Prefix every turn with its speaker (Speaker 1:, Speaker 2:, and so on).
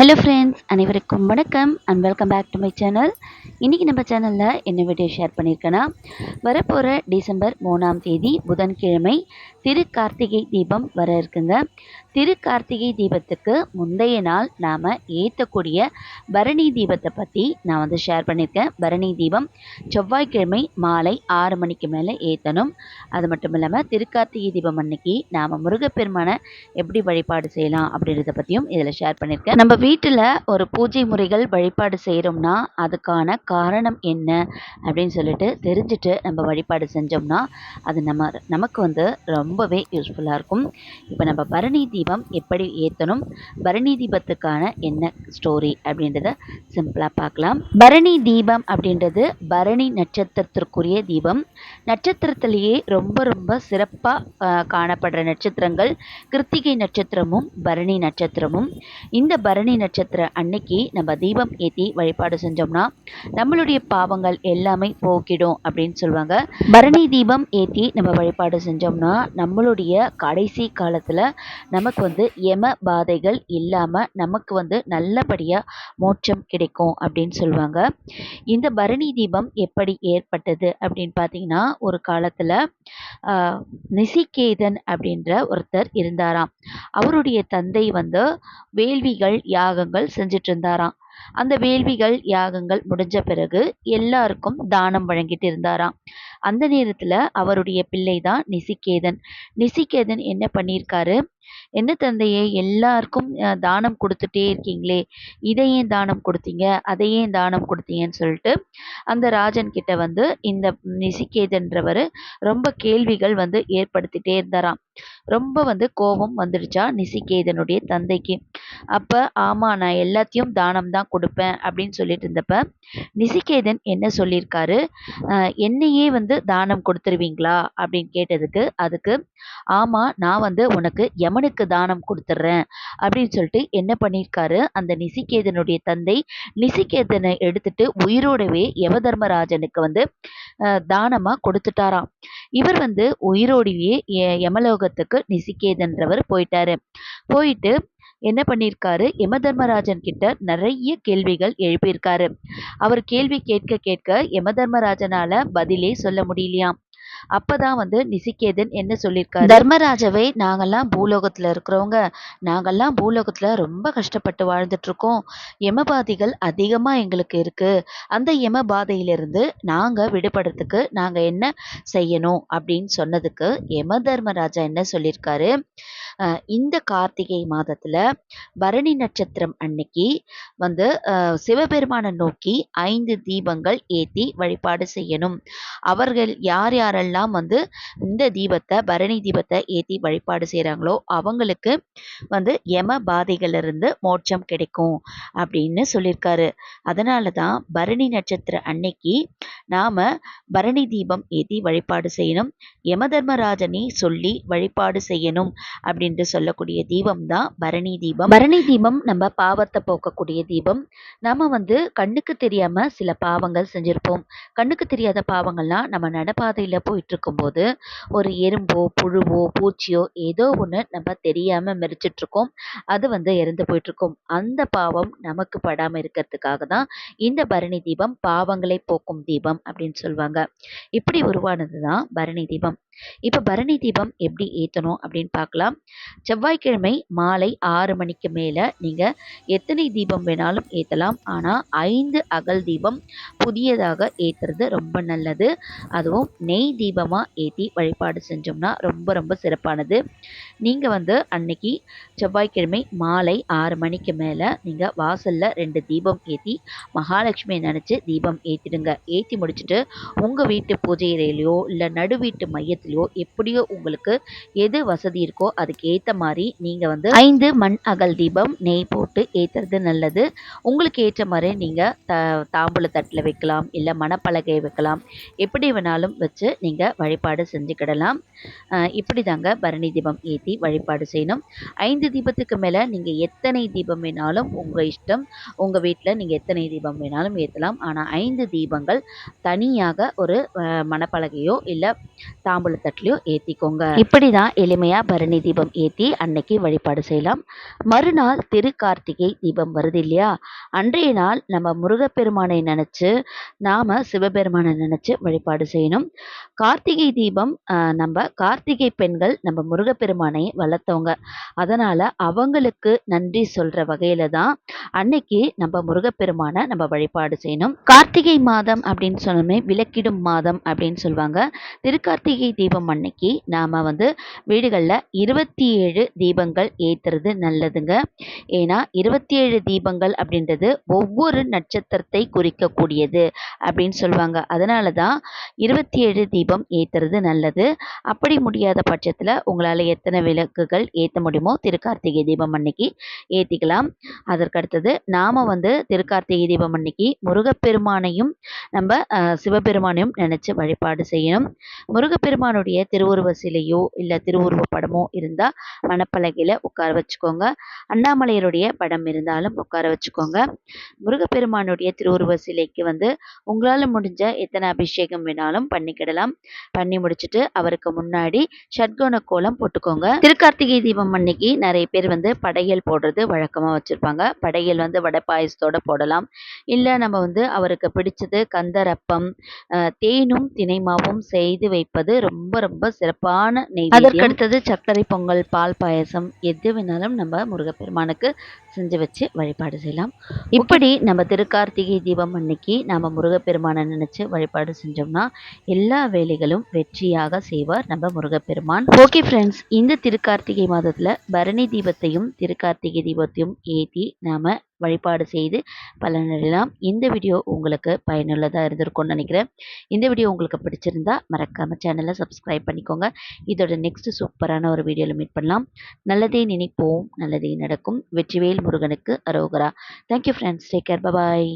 Speaker 1: Hello friends அனைவருக்கும் வணக்கம் and welcome back to my channel இன்றைக்கி நம்ம சேனலில் என்ன வீடியோ ஷேர் பண்ணியிருக்கேன்னா வரப்போகிற டிசம்பர் மூணாம் தேதி புதன்கிழமை திரு கார்த்திகை தீபம் வர இருக்குங்க. திரு கார்த்திகை தீபத்துக்கு முந்தைய நாள் நாம் ஏற்றக்கூடிய பரணி தீபத்தை பற்றி நான் வந்து ஷேர் பண்ணியிருக்கேன் பரணி தீபம் செவ்வாய்க்கிழமை மாலை ஆறு மணிக்கு மேலே ஏற்றணும் அது மட்டும் இல்லாமல் திருக்கார்த்திகை தீபம் அன்னைக்கு நாம் முருகப்பெருமானை எப்படி வழிபாடு செய்யலாம் அப்படின்றத பற்றியும் இதில் ஷேர் பண்ணியிருக்கேன் நம்ம வீட்டில் ஒரு பூஜை முறைகள் வழிபாடு செய்கிறோம்னா அதுக்கான காரணம் என்ன அப்படின்னு சொல்லிட்டு தெரிஞ்சுட்டு நம்ம வழிபாடு செஞ்சோம்னா அது நம்ம நமக்கு வந்து ரொம்பவே யூஸ்ஃபுல்லாக இருக்கும். இப்போ நம்ம பரணி தீபம் எப்படி ஏற்றணும் பரணி தீபத்துக்கான என்ன ஸ்டோரி அப்படின்றத சிம்பிளாக பார்க்கலாம். பரணி தீபம் அப்படின்றது பரணி நட்சத்திரத்திற்குரிய தீபம். நட்சத்திரத்திலேயே ரொம்ப ரொம்ப சிறப்பாக காணப்படுற நட்சத்திரங்கள் கிருத்திகை நட்சத்திரமும் பரணி நட்சத்திரமும். இந்த பரணி நட்சத்திரம் அன்னைக்கு நம்ம தீபம் ஏற்றி வழிபாடு செஞ்சோம்னா நம்மளுடைய பாவங்கள் எல்லாமே போக்கிடும் அப்படின்னு சொல்லுவாங்க. பரணி தீபம் ஏற்றி நம்ம வழிபாடு செஞ்சோம்னா நம்மளுடைய கடைசி காலத்தில் நமக்கு வந்து எம பாதைகள் இல்லாமல் நமக்கு வந்து நல்லபடியாக மோட்சம் கிடைக்கும் அப்படின்னு சொல்லுவாங்க. இந்த பரணி தீபம் எப்படி ஏற்பட்டது அப்படின்னு பார்த்தீங்கன்னா ஒரு காலத்தில் நிசிகேதன் அப்படின்ற ஒருத்தர் இருந்தாராம். அவருடைய தந்தை வந்து வேள்விகள் யாகங்கள் செஞ்சுட்டு இருந்தாராம் அந்த வேள்விகள் யாகங்கள் முடிஞ்ச பிறகு எல்லாருக்கும் தானம் வழங்கிட்டு இருந்தாராம் அந்த நேரத்தில் அவருடைய பிள்ளை தான் நிசிகேதன். நிசிகேதன் என்ன பண்ணியிருக்காரு? என்ன தந்தையே எல்லாருக்கும் தானம் கொடுத்துட்டே இருக்கீங்களே இதை ஏன் தானம் கொடுத்தீங்க அதை ஏன் தானம் கொடுத்தீங்கன்னு சொல்லிட்டு அந்த ராஜன் கிட்ட வந்து இந்த நிசிகேதன்றவர் ரொம்ப கேள்விகள் வந்து ஏற்படுத்திட்டே இருந்தாராம். ரொம்ப வந்து கோபம் வந்துடுச்சா நிசிகேதனுடைய தந்தைக்கு. அப்போ ஆமாம் நான் எல்லாத்தையும் தானம் தான் கொடுப்பேன் அப்படின்னு சொல்லிட்டு இருந்தப்ப நிசிகேதன் என்ன சொல்லியிருக்காரு என்னையே வந்து தானம் கொடுத்துருவீங்களா அப்படின்னு கேட்டதுக்கு அதுக்கு ஆமாம் நான் வந்து உனக்கு அவனுக்கு தானம் கொடுத்துட்றேன் அப்படின்னு சொல்லிட்டு என்ன பண்ணியிருக்காரு? அந்த நிசிகேதனுடைய தந்தை நிசிகேதனை எடுத்துட்டு உயிரோடவே யமதர்மராஜனுக்கு வந்து தானமாக கொடுத்துட்டாராம். இவர் வந்து உயிரோடையே யமலோகத்துக்கு நிசிகேதன்றவர் போயிட்டாரு. போயிட்டு என்ன பண்ணியிருக்காரு? யம தர்மராஜன் கிட்ட நிறைய கேள்விகள் எழுப்பியிருக்காரு. அவர் கேள்வி கேட்க கேட்க யம தர்மராஜனால பதிலே சொல்ல முடியலையாம். அப்பதான் வந்து நிசிகேதன் என்ன சொல்லியிருக்காரு? தர்மராஜவை நாங்கெல்லாம் பூலோகத்துல இருக்கிறவங்க. நாங்கெல்லாம் பூலோகத்துல ரொம்ப கஷ்டப்பட்டு வாழ்ந்துட்டு இருக்கோம் யமபாதிகள் அதிகமா எங்களுக்கு இருக்கு. அந்த யமபாதையிலிருந்து நாங்க விடுபடுறதுக்கு நாங்க என்ன செய்யணும் அப்படின்னு சொன்னதுக்கு யம தர்மராஜா என்ன சொல்லியிருக்காரு? இந்த கார்த்திகை மாதத்துல பரணி நட்சத்திரம் அன்னைக்கு வந்து சிவபெருமானை நோக்கி ஐந்து தீபங்கள் ஏற்றி வழிபாடு செய்யணும். அவர்கள் யார் யாரெல்லாம் வந்து இந்த தீபத்தை பரணி தீபத்தை ஏற்றி வழிபாடு செய்கிறாங்களோ அவங்களுக்கு வந்து யம பாதைகளிலிருந்து மோட்சம் கிடைக்கும் அப்படின்னு சொல்லியிருக்காரு. அதனால தான் பரணி நட்சத்திர அன்னைக்கு நாம் பரணி தீபம் ஏற்றி வழிபாடு செய்யணும். யம தர்மராஜனை சொல்லி வழிபாடு செய்யணும் அப்படின்ட்டு சொல்லக்கூடிய தீபம் தான் பரணி தீபம். பரணி தீபம் நம்ம பாவத்தை போக்கக்கூடிய தீபம். நம்ம வந்து கண்ணுக்கு தெரியாம சில பாவங்கள் செஞ்சிருப்போம். கண்ணுக்கு தெரியாத பாவங்கள்லாம் நம்ம நடப்பாதையில் போயிட்டு இருக்கும்போது ஒரு எறும்போ புழுவோ பூச்சியோ ஏதோ ஒன்று நம்ம தெரியாமல் மெரிச்சிட்ருக்கோம் அது வந்து இறந்து போயிட்டுருக்கோம். அந்த பாவம் நமக்கு படாமல் இருக்கிறதுக்காக தான் இந்த பரணி தீபம் பாவங்களை போக்கும் தீபம். அப்படின்னு சொல்லுவாங்க. இப்படி உருவானது தான் பரணி தீபம். இப்போ பரணி தீபம் எப்படி ஏற்றணும் அப்படின்னு பார்க்கலாம். செவ்வாய்க்கிழமை மாலை ஆறு மணிக்கு மேலே நீங்கள் எத்தனை தீபம் வேணாலும் ஏற்றலாம் ஆனால் ஐந்து அகல் தீபம் புதியதாக ஏற்றுறது ரொம்ப நல்லது. அதுவும் நெய் தீபமாக ஏற்றி வழிபாடு செஞ்சோம்னா ரொம்ப ரொம்ப சிறப்பானது. நீங்கள் வந்து அன்னைக்கு செவ்வாய்க்கிழமை மாலை ஆறு மணிக்கு மேலே நீங்கள் வாசலில் ரெண்டு தீபம் ஏற்றி மகாலட்சுமியை நினச்சி தீபம் ஏற்றிடுங்க ஏற்றி முடிச்சுட்டு உங்கள் வீட்டு பூஜை அறையிலையோ இல்லை நடு வீட்டு மையத்தில் மையத்திலையோ எப்படியோ உங்களுக்கு எது வசதி இருக்கோ அதுக்கு ஏற்ற மாதிரி நீங்கள் வந்து ஐந்து மண் அகல் தீபம் நெய் போட்டு ஏற்றுறது நல்லது. உங்களுக்கு ஏற்ற மாதிரி நீங்கள் த தாம்பூல தட்டில் வைக்கலாம் இல்லை மணப்பலகை வைக்கலாம். எப்படி வேணாலும் வச்சு நீங்கள் வழிபாடு செஞ்சுக்கிடலாம் இப்படி தாங்க பரணி தீபம் ஏற்றி வழிபாடு செய்யணும். ஐந்து தீபத்துக்கு மேலே நீங்கள் எத்தனை தீபம் வேணாலும் உங்கள் இஷ்டம் உங்கள் வீட்டில் நீங்கள் எத்தனை தீபம் வேணாலும் ஏற்றலாம் ஆனால் ஐந்து தீபங்கள் தனியாக ஒரு மணப்பலகையோ இல்லை தாம்பூலத்தட்டிலையோ ஏற்றிக்கோங்க இப்படி தான் எளிமையாக பரணி தீபம் ஏற்றி அன்னைக்கு வழிபாடு செய்யலாம். மறுநாள் திரு கார்த்திகை தீபம் வருது இல்லையா? அன்றைய நாள் நம்ம முருகப்பெருமானை நினச்சி நாம் சிவபெருமானை நினச்சி வழிபாடு செய்யணும். கார்த்திகை தீபம் நம்ம கார்த்திகை பெண்கள் நம்ம முருகப்பெருமானை வளர்த்தவங்க. அதனால் அவங்களுக்கு நன்றி சொல்கிற வகையில் தான் அன்னைக்கு நம்ம முருகப்பெருமானை நம்ம வழிபாடு செய்யணும். கார்த்திகை மாதம் அப்படின்னு சொன்னோமே விளக்கிடும் மாதம் அப்படின்னு சொல்லுவாங்க. திருக்கார்த்திகை தீபம் அன்னைக்கு நாம் வந்து வீடுகளில் இருபத்தி ஏழு தீபங்கள் ஏற்றுறது நல்லதுங்க. ஏன்னா இருபத்தி ஏழு தீபங்கள் அப்படின்றது ஒவ்வொரு நட்சத்திரத்தை குறிக்கக்கூடியது அப்படின்னு சொல்லுவாங்க. அதனால தான் இருபத்தி ஏழு தீபம் ஏற்றுறது நல்லது. அப்படி முடியாத பட்சத்தில் உங்களால் எத்தனை விளக்குகள் ஏற்ற முடியுமோ திருக்கார்த்திகை தீபம் அன்னைக்கு ஏற்றிக்கலாம் அதற்கடுத்தது நாம் வந்து திருக்கார்த்திகை தீபம் அன்னைக்கு முருகப்பெருமானையும் நம்ம சிவபெருமானையும் நினச்சி வழிபாடு செய்யணும். பெருமானுடைய திருவுருவ சிலையோ இல்லை திருவுருவ படமோ இருந்தால் மணப்பலகையில் உட்கார வச்சுக்கோங்க. அண்ணாமலையருடைய படம் இருந்தாலும் உட்கார வச்சுக்கோங்க. முருகப்பெருமானுடைய திருவுருவ சிலைக்கு வந்து உங்களால் முடிஞ்ச எத்தனை அபிஷேகம் வேணாலும் பண்ணிக்கிடலாம். பண்ணி முடிச்சுட்டு அவருக்கு முன்னாடி ஷட்கோண கோலம் போட்டுக்கோங்க. திருக்கார்த்திகை தீபம் அன்னைக்கு நிறைய பேர் வந்து படையல் போடுறது வழக்கமாக வச்சுருப்பாங்க. படையல் வந்து வடை பாயசத்தோட போடலாம். இல்லை நம்ம வந்து அவருக்கு பிடிச்சது கந்தரப்பம் தேனும் தினைமாவும் செய்து வைப்பது ரொம்ப ரொம்ப சிறப்பான நெய் அதற்கடுத்தது சர்க்கரை பொங்கல் பால் பாயசம் எது வேணாலும் நம்ம முருகப்பெருமானுக்கு செஞ்சு வச்சு வழிபாடு செய்யலாம். இப்படி நம்ம திருக்கார்த்திகை தீபம் அன்னைக்கு நம்ம முருகப்பெருமானை நினச்சி வழிபாடு செஞ்சோம்னா எல்லா வேலைகளும் வெற்றியாக செய்வார் நம்ம முருகப்பெருமான். ஓகே ஃப்ரெண்ட்ஸ் இந்த திருக்கார்த்திகை மாதத்தில் பரணி தீபத்தையும் திருக்கார்த்திகை தீபத்தையும் ஏற்றி நாம் வழிபாடு செய்து பலனடையலாம் இந்த வீடியோ உங்களுக்கு பயனுள்ளதாக இருந்திருக்கும்னு நினைக்கிறேன். இந்த வீடியோ உங்களுக்கு பிடிச்சிருந்தா மறக்காமல் சேனலை சப்ஸ்கிரைப் பண்ணிக்கோங்க. இதோட நெக்ஸ்ட் சூப்பரான ஒரு வீடியோவில் மீட் பண்ணலாம். நல்லதே நினைப்போம் நல்லதே நடக்கும். வெற்றிவேல் முருகனுக்கு அரோகரா. Thank you friends take care bye bye